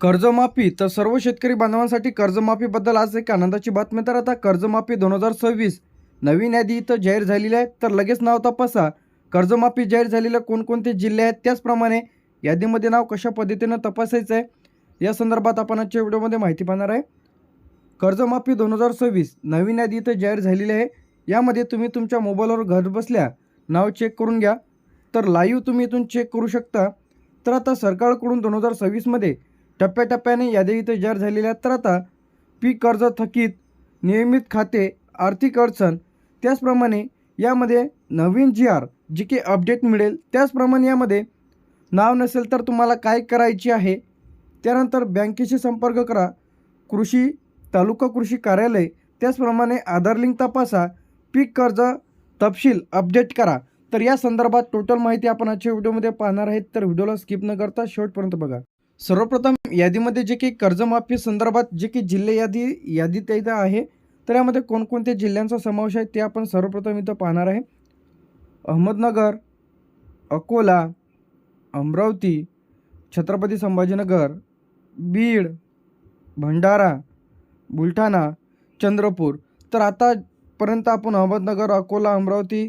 कर्जमाफी तर सर्व शेतकरी बांधवांसाठी कर्जमाफीबद्दल आज एक आनंदाची बातमी तर आता कर्जमाफी दोन हजार सव्वीस. नवीन यादी इथं जाहीर झालेली आहे तर लगेच नाव तपासा. कर्जमाफी जाहीर झालेले कोणकोणते जिल्हे आहेत त्याचप्रमाणे यादीमध्ये नाव कशा पद्धतीनं तपासायचं आहे? या संदर्भात आपण आजच्या व्हिडिओमध्ये माहिती पाहणार आहे. कर्जमाफी दोन हजार सव्वीस नवीन यादी इथं जाहीर झालेली आहे. यामध्ये तुम्ही तुमच्या मोबाईलवर घर बसल्या नाव चेक करून घ्या. तर लाईव्ह तुम्ही इथून चेक करू शकता. तर आता सरकारकडून दोन हजार सव्वीसमध्ये टप्प्याटप्प्याने यादी इथं जाहीर झालेल्या तर आता पीक कर्ज थकीत नियमित खाते आर्थिक अडचण त्याचप्रमाणे यामध्ये नवीन जी आर जी के अपडेट मिळेल. त्याचप्रमाणे यामध्ये नाव नसेल तर तुम्हाला काय करायची आहे? त्यानंतर बँकेशी संपर्क करा. कृषी तालुका कृषी कार्यालय त्याचप्रमाणे आधार लिंक तपासा. पीक कर्ज तपशील अपडेट करा. तर या संदर्भात टोटल माहिती आपण आजच्या व्हिडिओमध्ये पाहणार आहेत. तर व्हिडिओला स्किप न करता शेवटपर्यंत बघा. सर्वप्रथम यादीमध्ये जे काही कर्जमाफी संदर्भात जे काही जिल्हे यादी यादीत इथं आहे. तर यामध्ये कोणकोणत्या जिल्ह्यांचा समावेश आहे ते आपण सर्वप्रथम इथं पाहणार आहे. अहमदनगर अकोला अमरावती छत्रपती संभाजीनगर बीड भंडारा बुलढाणा चंद्रपूर. तर आतापर्यंत आपण अहमदनगर अकोला अमरावती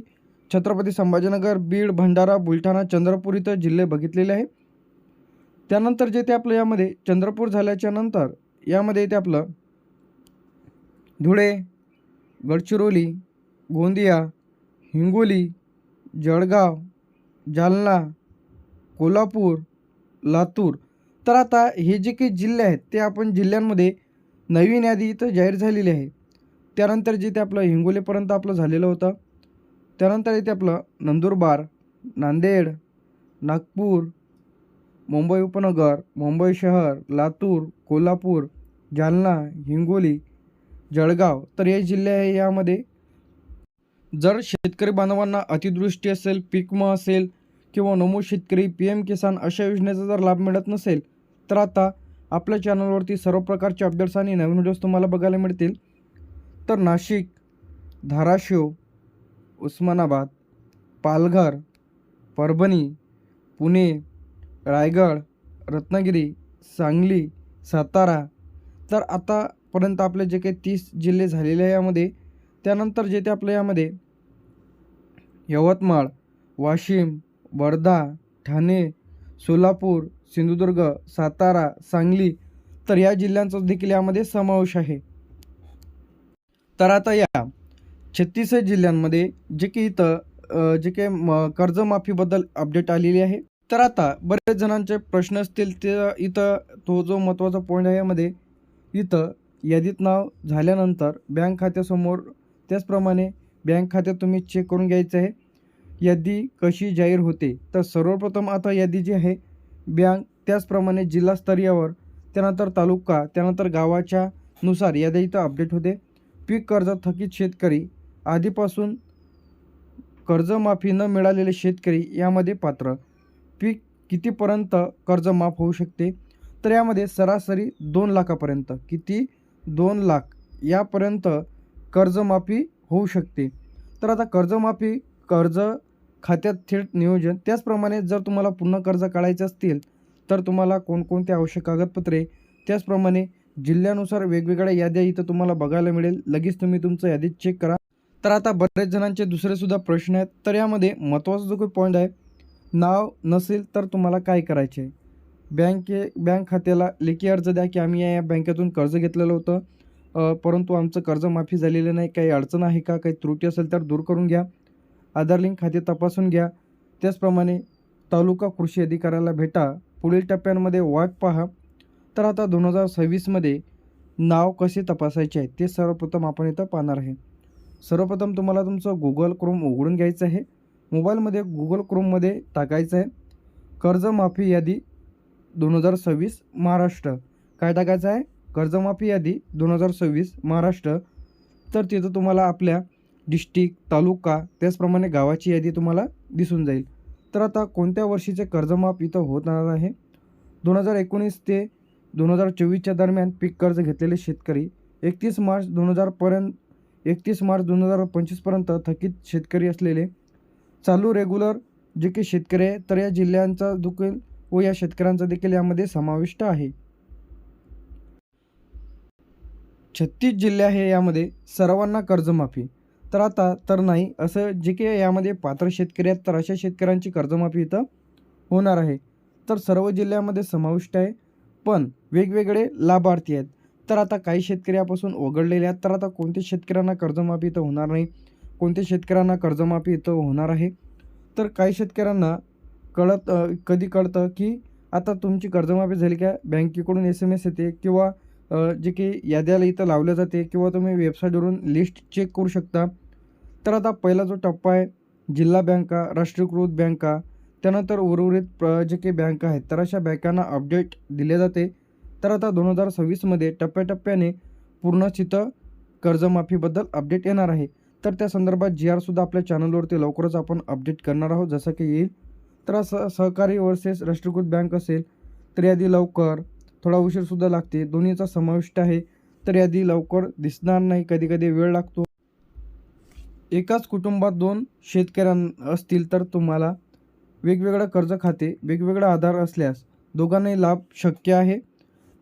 छत्रपती संभाजीनगर बीड भंडारा बुलढाणा चंद्रपूर इथं जिल्हे बघितलेले आहे. त्यानंतर जे ते आपलं यामध्ये चंद्रपूर झाल्याच्यानंतर यामध्ये येते आपलं धुळे गडचिरोली गोंदिया हिंगोली जळगाव जालना कोल्हापूर लातूर. तर आता हे जे काही जिल्हे आहेत ते आपण जिल्ह्यांमध्ये नवीन यादी इथं जाहीर झालेली आहे. त्यानंतर जे ते आपलं हिंगोलीपर्यंत आपलं झालेलं होतं. त्यानंतर इथे आपलं नंदुरबार नांदेड नागपूर मुंबई उपनगर मुंबई शहर लातूर कोल्हापूर जालना हिंगोली जळगाव. तर हे जिल्हे आहे यामध्ये. जर शेतकरी बांधवांना अतिदृष्टी असेल पीकम असेल किंवा नमो शेतकरी पी एम किसान अशा योजनेचा जर लाभ मिळत नसेल तर आता आपल्या चॅनलवरती सर्व प्रकारचे अपडेट्स आणि नवीन व्हिडिओज तुम्हाला बघायला मिळतील. तर नाशिक धाराशिव उस्मानाबाद पालघर परभणी पुणे रायगड रत्नागिरी सांगली सातारा. तर आतापर्यंत आपले जे काही तीस जिल्हे झालेले आहे यामध्ये त्यानंतर जे ते आपल्या यामध्ये यवतमाळ वाशिम वर्धा ठाणे सोलापूर सिंधुदुर्ग सातारा सांगली तर या जिल्ह्यांचा देखील यामध्ये समावेश आहे. तर आता या छत्तीस जिल्ह्यांमध्ये जे की इथं जे काही म कर्जमाफीबद्दल अपडेट आलेली आहे. तर आता बरेच जणांचे प्रश्न असतील ते इथं तो जो महत्त्वाचा पॉईंट आहे यामध्ये इथं यादीत नाव झाल्यानंतर बँक खात्यासमोर त्याचप्रमाणे बँक खात्यात तुम्ही चेक करून घ्यायचं आहे. यादी कशी जाहीर होते? तर सर्वप्रथम आता यादी जी आहे बँक त्याचप्रमाणे जिल्हास्तरीयावर त्यानंतर तालुका त्यानंतर गावाच्या नुसार यादी इथं अपडेट होते. पीक कर्ज थकीत शेतकरी आधीपासून कर्जमाफी न मिळालेले शेतकरी यामध्ये पात्र. पीक कितीपर्यंत कर्ज माफ होऊ शकते? तर यामध्ये सरासरी दोन लाखापर्यंत. किती? दोन लाख. यापर्यंत कर्जमाफी होऊ शकते. तर आता कर्जमाफी कर्ज खात्यात थेट नियोजन त्याचप्रमाणे जर तुम्हाला पुन्हा कर्ज काढायचे असतील तर तुम्हाला कोणकोणते आवश्यक कागदपत्रे? त्याचप्रमाणे जिल्ह्यानुसार वेगवेगळ्या याद्या इथं तुम्हाला बघायला मिळेल. लगेच तुम्ही तुमचं यादीत चेक करा. तर आता बरेच जणांचे दुसरेसुद्धा प्रश्न आहेत. तर यामध्ये महत्त्वाचा जो काही पॉईंट आहे नाव नसेल तर तुम्हाला काय करायचे? बँके बँक खात्याला लेखी अर्ज द्या की आम्ही या या बँकेतून कर्ज घेतलेलं होतं. परंतु आमचं कर्ज माफी झालेलं नाही. काही अडचण आहे का? काही त्रुटी असेल तर दूर करून घ्या. आधार लिंक खाते तपासून घ्या. त्याचप्रमाणे तालुका कृषी अधिकाऱ्याला भेटा. पुढील टप्प्यांमध्ये वाट पहा. तर आता दोन हजार सव्वीसमध्ये नाव कसे तपासायचे आहे ते सर्वप्रथम आपण इथं पाहणार आहे. सर्वप्रथम तुम्हाला तुमचं गुगल क्रोम उघडून घ्यायचं आहे. मोबाईलमध्ये गुगल क्रोममध्ये टाकायचं आहे. कर्जमाफी यादी दोन हजार सव्वीस महाराष्ट्र. काय टाकायचं आहे? कर्जमाफी यादी दोन हजार सव्वीस महाराष्ट्र. तर तिथं तुम्हाला आपल्या डिस्ट्रिक्ट तालुका त्याचप्रमाणे गावाची यादी तुम्हाला दिसून जाईल. तर आता कोणत्या वर्षीचे कर्जमाफ इथं होणार आहे? दोन हजार एकोणीस ते दोन हजार चोवीसच्या दरम्यान पीक कर्ज घेतलेले शेतकरी एकतीस मार्च दोन हजारपर्यंत एकतीस मार्च दोन हजार पंचवीसपर्यंत थकीत शेतकरी असलेले चालू रेग्युलर जे काही शेतकरी आहे तर या जिल्ह्यांचा देखील व या शेतकऱ्यांचा देखील यामध्ये समाविष्ट आहे. छत्तीस जिल्हे आहे यामध्ये सर्वांना कर्जमाफी. तर आता तर नाही असं जे की यामध्ये पात्र शेतकरी आहेत तर अशा शेतकऱ्यांची कर्जमाफी इथं होणार आहे. तर सर्व जिल्ह्यामध्ये समाविष्ट आहे पण वेगवेगळे लाभार्थी आहेत. तर आता काही शेतकऱ्यापासून वगळलेले आहेत तर आता कोणत्या शेतकऱ्यांना कर्जमाफी इथं होणार नाही? कोणत्या शेतकऱ्यांना कर्जमाफी इथं होणार आहे? तर काही शेतकऱ्यांना कळत कधी कळतं की आता तुमची कर्जमाफी झाली का? बँकेकडून एस एम एस येते किंवा जे की याद्याला इथं लावलं जाते किंवा तुम्ही वेबसाईटवरून लिस्ट चेक करू शकता. तर आता पहिला जो टप्पा आहे जिल्हा बँका राष्ट्रीयकृत बँका त्यानंतर उर्वरित प्र जे काही बँका आहेत तर अशा बँकांना अपडेट दिले जाते. तर आता दोन हजार सव्वीसमध्ये टप्प्याटप्प्याने पूर्ण तिथं कर्जमाफीबद्दल अपडेट येणार आहे. तर त्या संदर्भात जी आरसुद्धा आपल्या चॅनलवरती लवकरच आपण अपडेट करणार आहोत. जसं की येईल. तर असं सहकारी वर्सेस राष्ट्रीयकृत बँक असेल तर यादी लवकर थोडा उशीरसुद्धा लागते. दोन्हीचा समाविष्ट आहे तर यादी लवकर दिसणार नाही. कधी कधी वेळ लागतो. एकाच कुटुंबात दोन शेतकऱ्यां असतील तर तुम्हाला वेगवेगळं कर्ज खाते वेगवेगळा आधार असल्यास दोघांनाही लाभ शक्य आहे.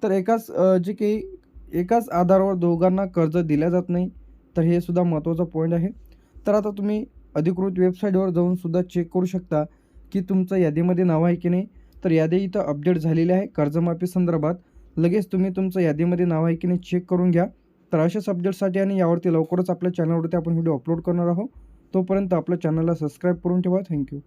तर एकाच जे काही एकाच आधारावर दोघांना कर्ज दिल्या जात नाही. तर हे सुद्धा महत्त्वाचा पॉईंट आहे. तर आता तुम्ही अधिकृत वेबसाईटवर जाऊन सुद्धा चेक करू शकता की तुमचं यादीमध्ये नाव आहे की नाही. तर यादी इथं अपडेट झालेली आहे कर्जमाफी संदर्भात. लगेच तुम्ही तुमचं यादीमध्ये नाव आहे की नाही चेक करून घ्या. तर अशाच अपडेटसाठी आणि यावरती लवकरच आपल्या चॅनलवरती आपण व्हिडिओ अपलोड करणार आहोत. तोपर्यंत आपल्या चॅनलला सबस्क्राईब करून ठेवा. थँक्यू